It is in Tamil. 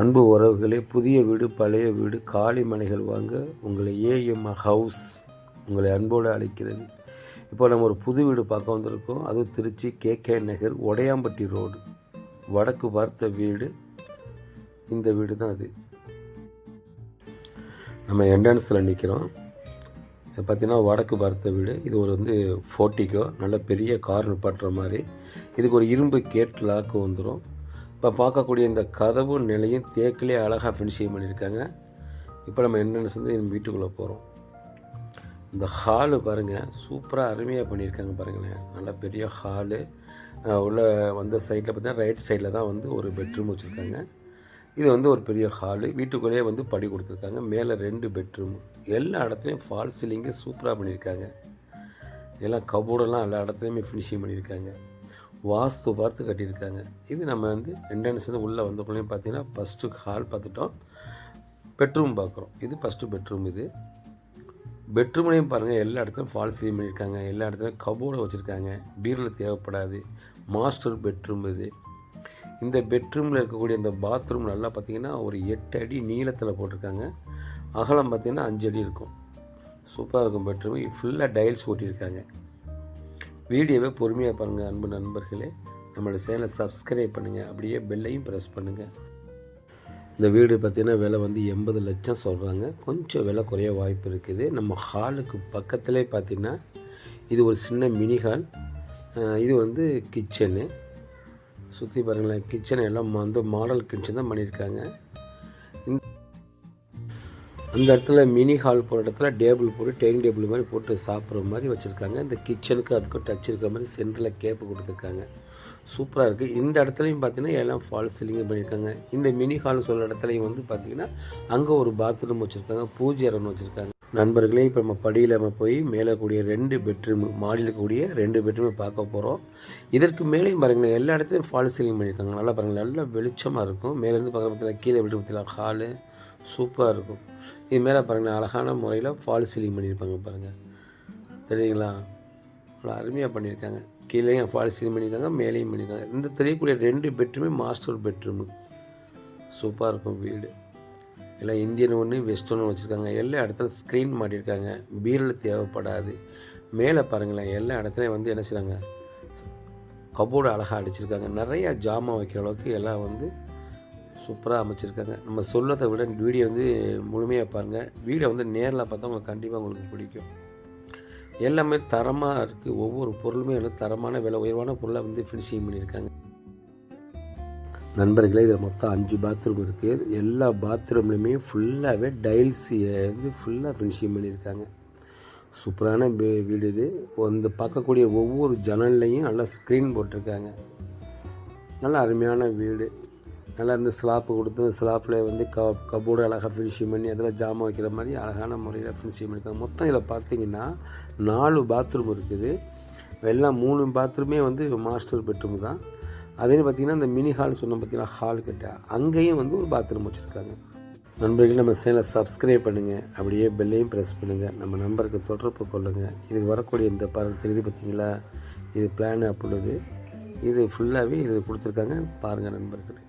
அன்பு உறவுகளே புதிய வீடு பழைய வீடு காலி மனைகள் வாங்க உங்களை ஏஎம் ஹவுஸ் உங்களை அன்போடு அழைக்கிறது. இப்போ நம்ம ஒரு புது வீடு பார்க்க வந்திருக்கோம். அதுவும் Trichy K K Nagar Udaiyampatti road. வடக்கு பார்த்த வீடு இந்த வீடு தான் அது. நம்ம என்ட்ரன்ஸில் நிற்கிறோம் பார்த்திங்கன்னா பார்த்தீங்கன்னா வடக்கு பார்த்த வீடு. இது ஒரு வந்து ஃபோர்ட்டிக்கோ நல்ல பெரிய கார் நிப்பாட்டுற மாதிரி. இதுக்கு ஒரு இரும்பு கேட் லாக்கு வந்துடும் இப்போ பார்க்கக்கூடிய இந்த கதவு நிலையும் தேக்கிலே அழகாக ஃபினிஷிங் பண்ணியிருக்காங்க. இப்போ நம்ம என்ட்ரன்ஸ் வந்து நம்ம வீட்டுக்குள்ளே போகிறோம். இந்த ஹாலு பாருங்கள் சூப்பராக அருமையாக பண்ணியிருக்காங்க பாருங்களேன். நல்ல பெரிய ஹாலு உள்ள வந்த சைடில் பார்த்தீங்கன்னா ரைட் சைடில் தான் வந்து ஒரு பெட்ரூம் வச்சுருக்காங்க. இது வந்து ஒரு பெரிய ஹாலு வீட்டுக்குள்ளேயே வந்து படி கொடுத்துருக்காங்க. மேலே ரெண்டு பெட்ரூம் எல்லா இடத்துலையும் ஃபால் சீலிங்கு சூப்பராக பண்ணியிருக்காங்க. எல்லாம் கபோர்டெல்லாம் எல்லா இடத்துலையுமே ஃபினிஷிங் பண்ணியிருக்காங்க. வாஸ்து பார்த்து கட்டியிருக்காங்க. இது நம்ம வந்து என்ட்ரன்ஸ் வந்து உள்ளே வந்தக்குள்ளேயும் பார்த்தீங்கன்னா ஃபஸ்ட்டு ஹால் பார்த்துட்டோம். பெட்ரூம் பார்க்குறோம். இது ஃபஸ்ட்டு பெட்ரூம் இது. பெட்ரூம்லேயும் பாருங்கள் எல்லா இடத்துலையும் ஃபால் சீலிங் பண்ணியிருக்காங்க. எல்லா இடத்துலையும் கபோர்டை வச்சுருக்காங்க. பீரில் தேவைப்படாது. மாஸ்டர் பெட்ரூம் இது. இந்த பெட்ரூமில் இருக்கக்கூடிய இந்த பாத்ரூம் நல்லா பார்த்தீங்கன்னா ஒரு எட்டு அடி நீளத்தில் போட்டிருக்காங்க. அகலம் பார்த்திங்கன்னா அஞ்சு அடி இருக்கும். சூப்பராக இருக்கும் பெட்ரூம் ஃபுல்லாக டைல்ஸ் ஓட்டியிருக்காங்க. வீடியோவை பொறுமையாக பாருங்கள் அன்பு நண்பர்களே. நம்மளோட சேனலை சப்ஸ்கிரைப் பண்ணுங்கள் அப்படியே பெல்லையும் ப்ரெஸ் பண்ணுங்கள் இந்த வீடு பார்த்திங்கன்னா விலை வந்து எண்பது லட்சம் சொல்கிறாங்க கொஞ்சம் விலை குறைய வாய்ப்பு இருக்குது. நம்ம ஹாலுக்கு பக்கத்துலேயே பார்த்திங்கன்னா இது ஒரு சின்ன மினி ஹால் இது வந்து கிச்சனு சுற்றி பாருங்களேன் கிச்சனை எல்லாம் வந்து மாடல் கிச்சன் தான் பண்ணியிருக்காங்க. அந்த இடத்துல மினி ஹால் போகிற இடத்துல டேபிள் போட்டு டைனிங் டேபிள் மாதிரி போட்டு சாப்பிட்ற மாதிரி வச்சுருக்காங்க. இந்த கிச்சனுக்கு அதுக்கும் டச் இருக்கிற மாதிரி சென்டரில் கேப்பு கொடுத்துருக்காங்க. சூப்பராக இருக்குது இந்த இடத்துலையும் பார்த்தீங்கன்னா எல்லாம் ஃபால்ஸ் சீலிங் பண்ணியிருக்காங்க. இந்த மினி ஹால் சொல்கிற இடத்துலையும் வந்து பார்த்திங்கன்னா அங்கே ஒரு பாத்ரூம் வச்சுருக்காங்க. பூஜை அரண் வச்சுருக்காங்க. நண்பர்களே இப்போ நம்ம படியில் நம்ம போய் மேலே கூடிய ரெண்டு பெட்ரூம் மாடியில் கூடிய ரெண்டு பெட்ரூமை பார்க்க போகிறோம் இதற்கு மேலேயும் பாருங்களேன் எல்லா இடத்துலையும் ஃபால் சீலிங் பண்ணியிருக்காங்க. நல்லா பாருங்கள் நல்லா வெளிச்சமாக இருக்கும். மேலேருந்து பக்கத்தில் கீழே விட்டு பற்றியில் ஹாலு சூப்பராக இருக்கும். இது மேலே பாருங்கள் அழகான முறையில் ஃபால் சீலிங் பண்ணியிருப்பாங்க பாருங்கள் தெரியுங்களா அவ்வளோ அருமையாக பண்ணியிருக்காங்க. கீழேயும் ஃபால் சீலிங் பண்ணியிருக்காங்க மேலேயும் பண்ணியிருக்காங்க. இந்த தெரியக்கூடிய ரெண்டு பெட்ரூமே மாஸ்டர் பெட்ரூமு சூப்பராக இருக்கும் வீடு. எல்லாம் இந்தியன் ஒன்று வெஸ்டர்னு வச்சுருக்காங்க. எல்லா இடத்துல ஸ்க்ரீன் மாட்டியிருக்காங்க. பீரில் தேவைப்படாது. மேலே பாருங்களேன் எல்லா இடத்துலையும் வந்து என்ன செய்கிறாங்க கபோர்டு அழகாக அடிச்சிருக்காங்க. நிறையா ஜாமான் வைக்கிற அளவுக்கு எல்லாம் வந்து சூப்பராக அமைச்சிருக்காங்க. நம்ம சொல்லதை விட வீடியோ வந்து முழுமையாக பாருங்கள் வீடியோ வந்து நேரில் பார்த்தா உங்களுக்கு கண்டிப்பாக உங்களுக்கு பிடிக்கும். எல்லாமே தரமாக இருக்குது ஒவ்வொரு பொருளுமே வந்து தரமான விலை உயர்வான பொருளை வந்து ஃபினிஷிங் பண்ணியிருக்காங்க. நண்பர்களே இதில் மொத்தம் அஞ்சு பாத்ரூம் இருக்குது எல்லா பாத்ரூம்லையுமே ஃபுல்லாகவே டைல்ஸ் வந்து ஃபுல்லாக ஃபினிஷிங் பண்ணியிருக்காங்க. சூப்பரான வீடு இது. வந்து பார்க்கக்கூடிய ஒவ்வொரு ஜன்னல்லையும் நல்லா ஸ்க்ரீன் போட்டிருக்காங்க. நல்லா அருமையான வீடு. நல்லா இந்த ஸ்லாப்பு கொடுத்து ஸ்லாப்பில் வந்து க கபோர்டு அழகாக ஃபினிஷிங் பண்ணி அதில் ஜாமான் வைக்கிற மாதிரி அழகான முறையில் ஃபினிஷிங் பண்ணியிருக்காங்க. மொத்தம் இதில் பார்த்தீங்கன்னா நாலு பாத்ரூம் இருக்குது. எல்லாம் மூணு பாத்ரூமே வந்து மாஸ்டர் பெட்ரூம் தான். அதே பார்த்திங்கன்னா இந்த மினி ஹால் சொன்ன பார்த்தீங்கன்னா ஹால் கிட்ட. அங்கேயும் வந்து ஒரு பாத்ரூம் வச்சுருக்காங்க. நண்பர்கள் நம்ம சேனலை சப்ஸ்கிரைப் பண்ணுங்கள் அப்படியே பெல்லையும் ப்ரெஸ் பண்ணுங்கள் நம்ம நம்பருக்கு தொடர்பு கொள்ளுங்கள் இதுக்கு வரக்கூடிய இந்த பாரு தெரியுது பார்த்தீங்களா? இது பிளான் அப்பொழுது இது ஃபுல்லாகவே இது கொடுத்துருக்காங்க. பாருங்கள் நண்பர்களே.